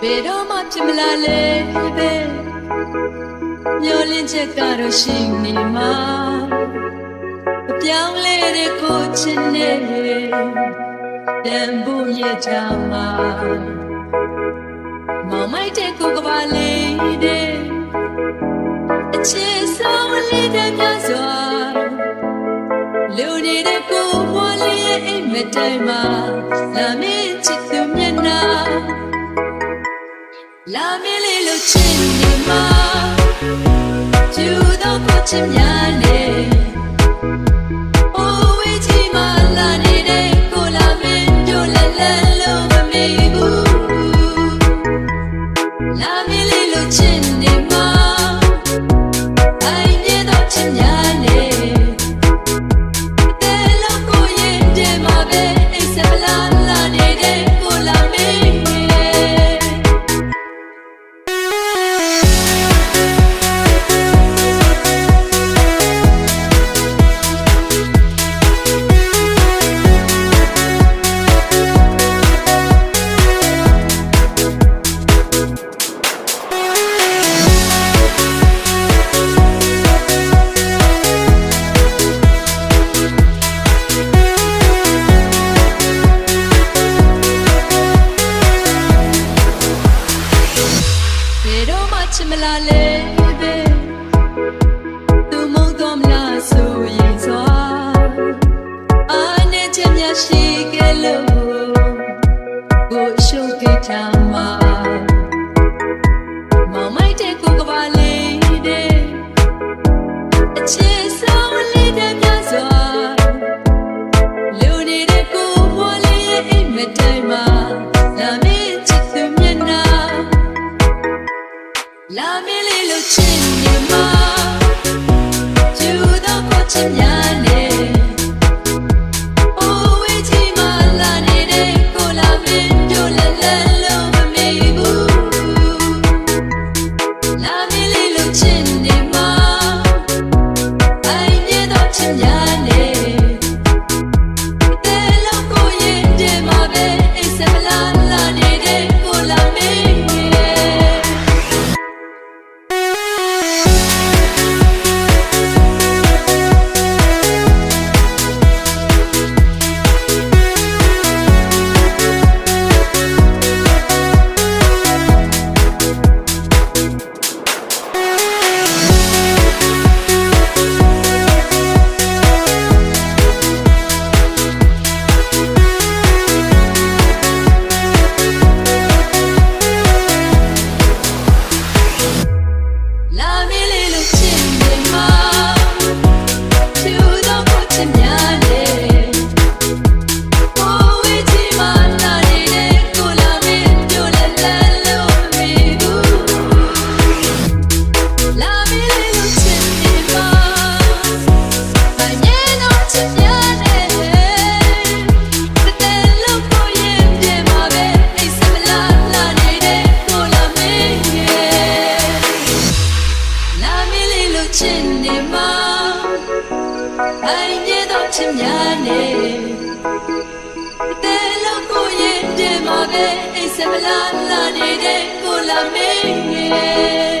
ဘယ်တော့မှဖြစ်မလာလဲပဲမျောလင့်ချက်ကတော့ရှိနေမှာအပြောင်းလဲတဲ့ကိုချင်နေတန်ဖို့ရကြမှာမောင်မိုက်တဲ့ကိုကပါလေးတဲ့ တိုင်းမှာလာမင်းချစ်သူမျက်နှာလာမင်းလေးလို့ချစ်နေမှာကျူတော့ကိုချစ်များနေအိုးဝေးချီမလာနေတဲ့ကိုလာမင်းတို့လည်းလည်းလို့မမေ့ဘူးလာမင်းလေးလို့ချစ်နေမှာအိုင်မြဲတော့ချစ် တော့မှချစ်မလာလေပဲသူမုန်းတော့မလားဆိုရင်စွာအာနဲ့ချင်မြရှိခဲ့လို့ကိုရှုပ်ခဲ့တာမှာမောင်မိုက်တဲ့ကိုကပါလေးတဲ့အချစ်ဆုံးလေးတဲ့မြတ်စွာလူနေတဲ့ ချစ်နေမှာကျူတော့ကိုချစ်များနေ တော့ ချစ်များနေတဲလို့ကိုရင်တဲ့မှာပဲအိတ်စမလာလာနေတဲ့ကိုလာမင်းရဲ့